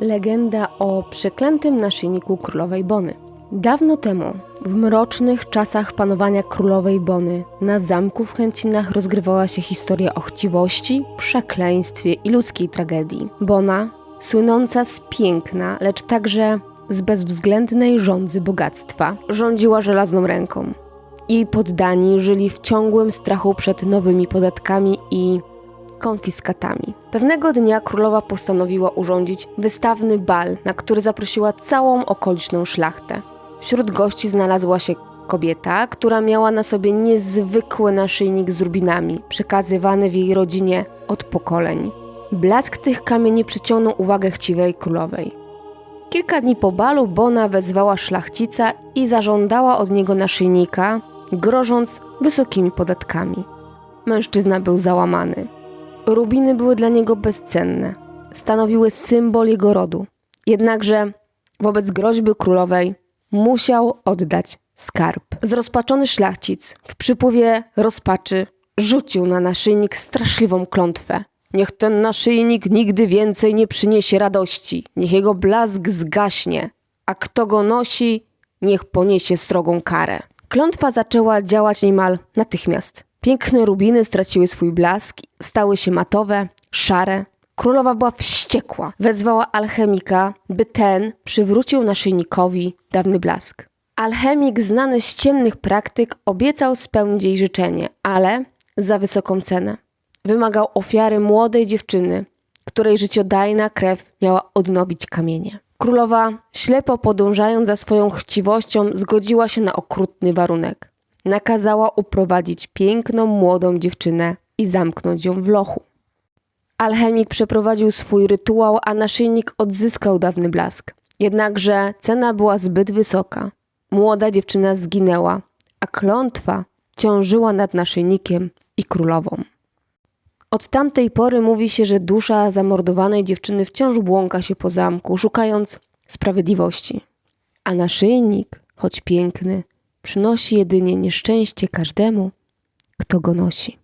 Legenda o przeklętym naszyjniku królowej Bony. Dawno temu, w mrocznych czasach panowania królowej Bony, na zamku w Chęcinach rozgrywała się historia o chciwości, przekleństwie i ludzkiej tragedii. Bona, słynąca z piękna, lecz także z bezwzględnej rządzy bogactwa, rządziła żelazną ręką. Jej poddani żyli w ciągłym strachu przed nowymi podatkami i konfiskatami. Pewnego dnia królowa postanowiła urządzić wystawny bal, na który zaprosiła całą okoliczną szlachtę. Wśród gości znalazła się kobieta, która miała na sobie niezwykły naszyjnik z rubinami, przekazywany w jej rodzinie od pokoleń. Blask tych kamieni przyciągnął uwagę chciwej królowej. Kilka dni po balu Bona wezwała szlachcica i zażądała od niego naszyjnika, grożąc wysokimi podatkami. Mężczyzna był załamany. Rubiny były dla niego bezcenne. Stanowiły symbol jego rodu. Jednakże wobec groźby królowej musiał oddać skarb. Zrozpaczony szlachcic w przypływie rozpaczy rzucił na naszyjnik straszliwą klątwę. Niech ten naszyjnik nigdy więcej nie przyniesie radości, niech jego blask zgaśnie, a kto go nosi, niech poniesie strogą karę. Klątwa zaczęła działać niemal natychmiast. Piękne rubiny straciły swój blask, stały się matowe, szare. Królowa była wściekła. Wezwała alchemika, by ten przywrócił naszyjnikowi dawny blask. Alchemik, znany z ciemnych praktyk, obiecał spełnić jej życzenie, ale za wysoką cenę. Wymagał ofiary młodej dziewczyny, której życiodajna krew miała odnowić kamienie. Królowa, ślepo podążając za swoją chciwością, zgodziła się na okrutny warunek. Nakazała uprowadzić piękną młodą dziewczynę i zamknąć ją w lochu. Alchemik przeprowadził swój rytuał, a naszyjnik odzyskał dawny blask. Jednakże cena była zbyt wysoka. Młoda dziewczyna zginęła, a klątwa ciążyła nad naszyjnikiem i królową. Od tamtej pory mówi się, że dusza zamordowanej dziewczyny wciąż błąka się po zamku, szukając sprawiedliwości. A naszyjnik, choć piękny, przynosi jedynie nieszczęście każdemu, kto go nosi.